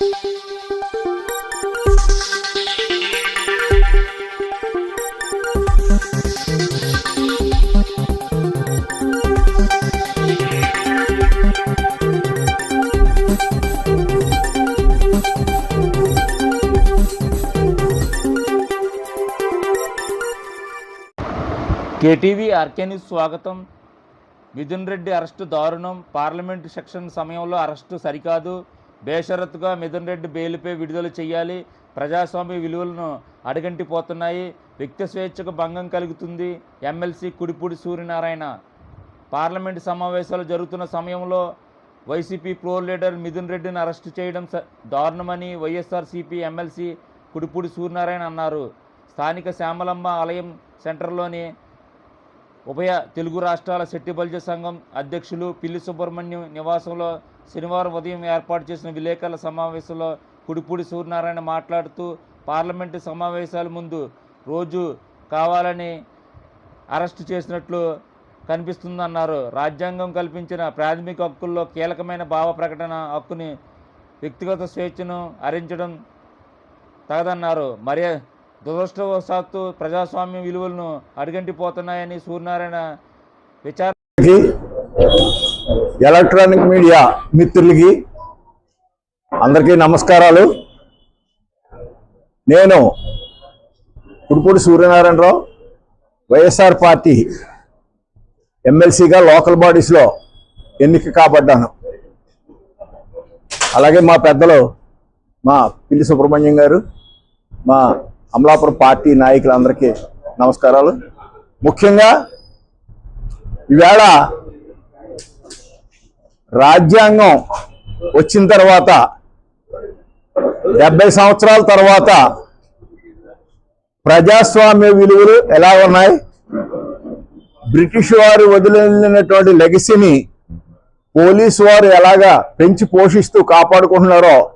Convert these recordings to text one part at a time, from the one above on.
KTV RK news స్వాగతం. Mithun Reddy arrest దారుణం. Parliament section సమయంలో అరెస్టు సరికాదు. బేషరత్తుగా మిథున్ రెడ్డి బెయిల్పై విడుదల చేయాలి. ప్రజాస్వామ్య విలువలను అడగంటిపోతున్నాయి. వ్యక్తి స్వేచ్ఛకు భంగం కలుగుతుంది. ఎమ్మెల్సీ కుడిపూడి సూర్యనారాయణ. పార్లమెంటు సమావేశాలు జరుగుతున్న సమయంలో వైసీపీ ఫ్లోర్ లీడర్ మిథున్ రెడ్డిని అరెస్టు చేయడం స- దారుణమని వైఎస్ఆర్సీపీ ఎమ్మెల్సీ కుడిపూడి సూర్యనారాయణ అన్నారు. స్థానిక శ్యామలమ్మ ఆలయం సెంటర్లోని ఉభయ తెలుగు రాష్ట్రాల శెట్టిబల్జ సంఘం అధ్యక్షులు పిల్లి సుబ్రహ్మణ్యం నివాసంలో శనివారం ఉదయం ఏర్పాటు చేసిన విలేకరుల సమావేశంలో కుడిపూడి సూర్యనారాయణ మాట్లాడుతూ పార్లమెంటు సమావేశాల ముందు రోజు కావాలని అరెస్టు చేసినట్లు కనిపిస్తుందన్నారు. రాజ్యాంగం కల్పించిన ప్రాథమిక హక్కుల్లో కీలకమైన భావ ప్రకటన హక్కుని వ్యక్తిగత స్వేచ్ఛను హరించడం తగదన్నారు. మరి దురదృష్టవశాత్తు ప్రజాస్వామ్య విలువలను అడుగంటిపోతున్నాయని సూర్యనారాయణ విచారణ ఎలక్ట్రానిక్ మీడియా మిత్రులకి అందరికీ నమస్కారాలు. నేను కుడుపూడి సూర్యనారాయణరావు వైఎస్ఆర్ పార్టీ ఎమ్మెల్సీగా లోకల్ బాడీస్లో ఎన్నిక కాబడ్డాను. అలాగే మా పెద్దలు మా పిల్లి సుబ్రహ్మణ్యం గారు మా అమలాపురం పార్టీ నాయకులందరికీ నమస్కారాలు. ముఖ్యంగా ఈవేళ రాజ్యాంగం వచ్చిన తర్వాత డెబ్బై సంవత్సరాల తర్వాత ప్రజాస్వామ్య విలువలు ఎలా ఉన్నాయి? బ్రిటిష్ వారు వదిలినటువంటి లెగసీని పోలీసు వారు ఎలాగా పెంచి పోషిస్తూ కాపాడుకుంటున్నారో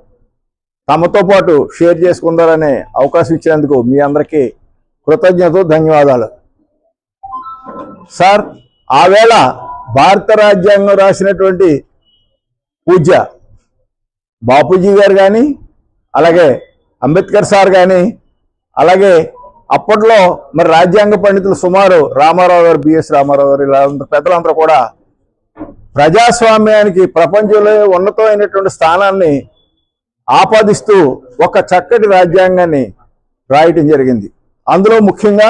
తమతో పాటు షేర్ చేసుకుందారనే అవకాశం ఇచ్చినందుకు మీ అందరికీ కృతజ్ఞతలు ధన్యవాదాలు. సార్ ఆవేళ భారత రాజ్యాంగం రాసినటువంటి పూజ్య బాపూజీ గారు కానీ అలాగే అంబేద్కర్ సార్ కానీ అలాగే అప్పట్లో మరి రాజ్యాంగ పండితులు సుమారు రామారావు గారు బిఎస్ రామారావు గారు ఇలా అందరూ పెద్దలందరూ కూడా ప్రజాస్వామ్యానికి ప్రపంచంలో ఉన్నతమైనటువంటి స్థానాన్ని ఆపాదిస్తూ ఒక చక్కటి రాజ్యాంగాన్ని రాయటం జరిగింది. అందులో ముఖ్యంగా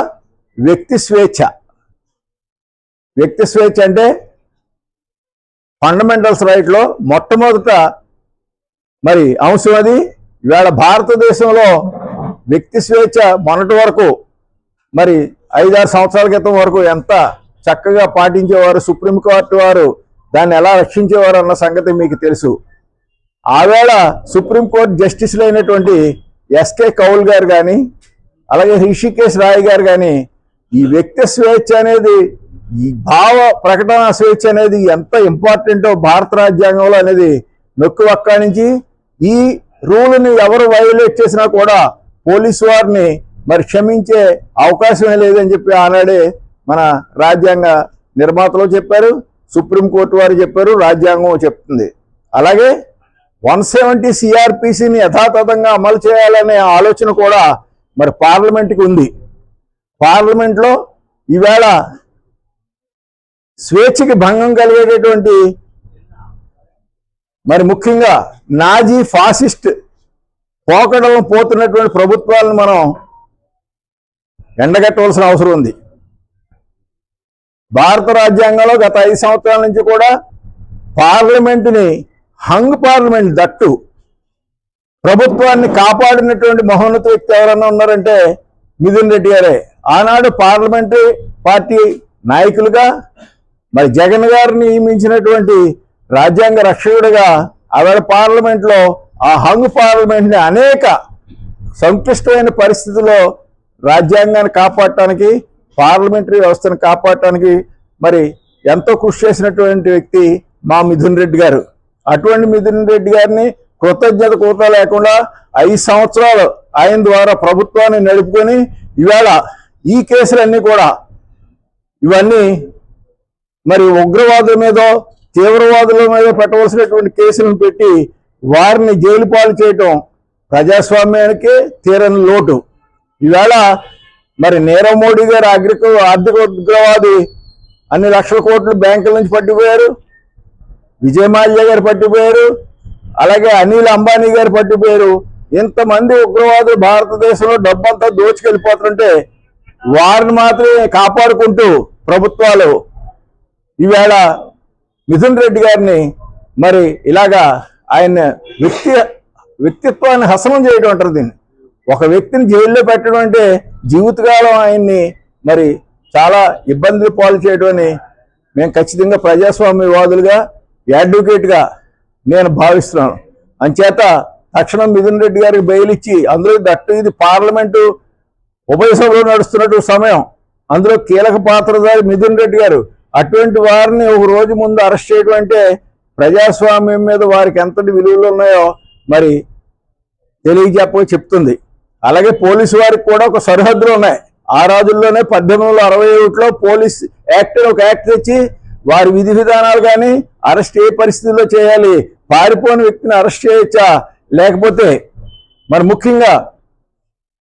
వ్యక్తి స్వేచ్ఛ. వ్యక్తి స్వేచ్ఛ అంటే ఫండమెంటల్స్ రైట్లో మొట్టమొదట మరి అంశం అది. ఇవాళ భారతదేశంలో వ్యక్తి స్వేచ్ఛ మొన్నటి వరకు మరి ఐదారు సంవత్సరాల క్రితం వరకు ఎంత చక్కగా పాటించేవారు సుప్రీంకోర్టు వారు దాన్ని ఎలా రక్షించేవారు అన్న సంగతి మీకు తెలుసు. ఆవేళ సుప్రీంకోర్టు జస్టిస్లు అయినటువంటి ఎస్కే కౌల్ గారు కానీ అలాగే రిషికేశ్ రాయ్ గారు కానీ ఈ వ్యక్తి స్వేచ్ఛ అనేది ఈ భావ ప్రకటన స్వేచ్ఛ అనేది ఎంత ఇంపార్టెంటో భారత రాజ్యాంగంలో అనేది నొక్కి నుంచి ఈ రూల్ని ఎవరు వైలేట్ చేసినా కూడా పోలీసు వారిని మరి క్షమించే అవకాశమే లేదని చెప్పి ఆనాడే మన రాజ్యాంగ నిర్మాతలు చెప్పారు సుప్రీంకోర్టు వారు చెప్పారు రాజ్యాంగం చెప్తుంది. అలాగే వన్ సెవెంటీ సిఆర్పిసిని యథాతథంగా అమలు చేయాలనే ఆలోచన కూడా మరి పార్లమెంట్కి ఉంది. పార్లమెంట్లో ఈవేళ స్వేచ్ఛకి భంగం కలిగేటటువంటి మరి ముఖ్యంగా నాజీ ఫాసిస్ట్ పోకడలను పోతున్నటువంటి ప్రభుత్వాలను మనం ఎండగట్టవలసిన అవసరం ఉంది. భారత రాజ్యాంగంలో గత ఐదు సంవత్సరాల నుంచి కూడా పార్లమెంటుని హంగ్ పార్లమెంట్ దట్టు ప్రభుత్వాన్ని కాపాడినటువంటి మహోన్నత వ్యక్తి ఎవరన్నా ఉన్నారంటే మిథున్ రెడ్డి గారే. ఆనాడు పార్లమెంటరీ పార్టీ నాయకులుగా మరి జగన్ గారిని నియమించినటువంటి రాజ్యాంగ రక్షకుడిగా ఆవిడ పార్లమెంట్లో ఆ హంగ్ పార్లమెంట్ని అనేక సంక్లిష్టమైన పరిస్థితుల్లో రాజ్యాంగాన్ని కాపాడటానికి పార్లమెంటరీ వ్యవస్థను కాపాడటానికి మరి ఎంతో కృషి చేసినటువంటి వ్యక్తి మా మిథున్ రెడ్డి గారు. అటువంటి మిథున్ రెడ్డి గారిని కృతజ్ఞత కూత లేకుండా ఐదు సంవత్సరాలు ఆయన ద్వారా ప్రభుత్వాన్ని నడుపుకొని ఇవాళ ఈ కేసులన్నీ కూడా ఇవన్నీ మరి ఉగ్రవాదుల మీద తీవ్రవాదుల మీద పెట్టవలసినటువంటి కేసులను పెట్టి వారిని జైలు పాలు చేయటం ప్రజాస్వామ్యానికి తీరని లోటు. ఈవేళ మరి నీరవ్ మోడీ గారు అగ్రిక ఆర్థిక ఉగ్రవాది అన్ని లక్షల కోట్లు బ్యాంకుల నుంచి పట్టిపోయారు. విజయ్ మాల్యా గారు పట్టిపోయారు. అలాగే అనిల్ అంబానీ గారు పట్టిపోయారు. ఇంతమంది ఉగ్రవాదులు భారతదేశంలో డబ్బంతా దోచుకెళ్ళిపోతుంటే వారిని మాత్రమే కాపాడుకుంటూ ప్రభుత్వాలు ఈవేళ మిథున్ రెడ్డి గారిని మరి ఇలాగా ఆయన వ్యక్తి వ్యక్తిత్వాన్ని హసనం చేయడం అంటారు దీన్ని. ఒక వ్యక్తిని జైల్లో పెట్టడం అంటే జీవితకాలం ఆయన్ని మరి చాలా ఇబ్బందులు పాలు చేయడం అని మేము ఖచ్చితంగా ప్రజాస్వామ్యవాదులుగా అడ్వకేట్గా నేను భావిస్తున్నాను. అంచేత తక్షణం మిథున్ రెడ్డి గారికి బెయిల్ ఇచ్చి అందులో దట్టు ఇది పార్లమెంటు ఉభయ సభలో నడుస్తున్నట్టు సమయం. అందులో కీలక పాత్రధారి మిథున్ రెడ్డి గారు అటువంటి వారిని ఒక రోజు ముందు అరెస్ట్ చేయడం అంటే ప్రజాస్వామ్యం మీద వారికి ఎంతటి విలువలు ఉన్నాయో మరి తెలియజెప్ప చెప్తుంది. అలాగే పోలీసు వారికి కూడా ఒక సరిహద్దులు ఉన్నాయి. ఆ రోజుల్లోనే పద్దెనిమిది వందల అరవై ఒకటిలో పోలీస్ యాక్ట్ ఒక యాక్ట్ తెచ్చి వారి విధి విధానాలు కానీ అరెస్ట్ ఏ పరిస్థితుల్లో చేయాలి పారిపోయిన వ్యక్తిని అరెస్ట్ చేయొచ్చా? లేకపోతే మరి ముఖ్యంగా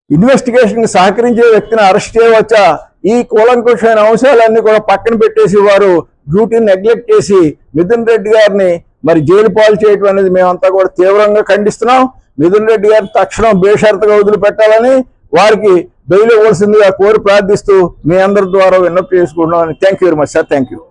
ఇన్వెస్టిగేషన్కి సహకరించే వ్యక్తిని అరెస్ట్ చేయవచ్చా? ఈ కూలంకుషమైన అంశాలన్నీ కూడా పక్కన పెట్టేసి వారు డ్యూటీని నెగ్లెక్ట్ చేసి మిథున్ రెడ్డి గారిని మరి జైలు పాలు చేయటం అనేది మేమంతా కూడా తీవ్రంగా ఖండిస్తున్నాం. మిథున్ రెడ్డి గారిని తక్షణం బేషరతుగా వదిలిపెట్టాలని వారికి బెయిల్ ఇవ్వాల్సిందిగా కోరి ప్రార్థిస్తూ మీ అందరి ద్వారా విన్నప్తి చేసుకుంటున్నాం thank you very much sir thank you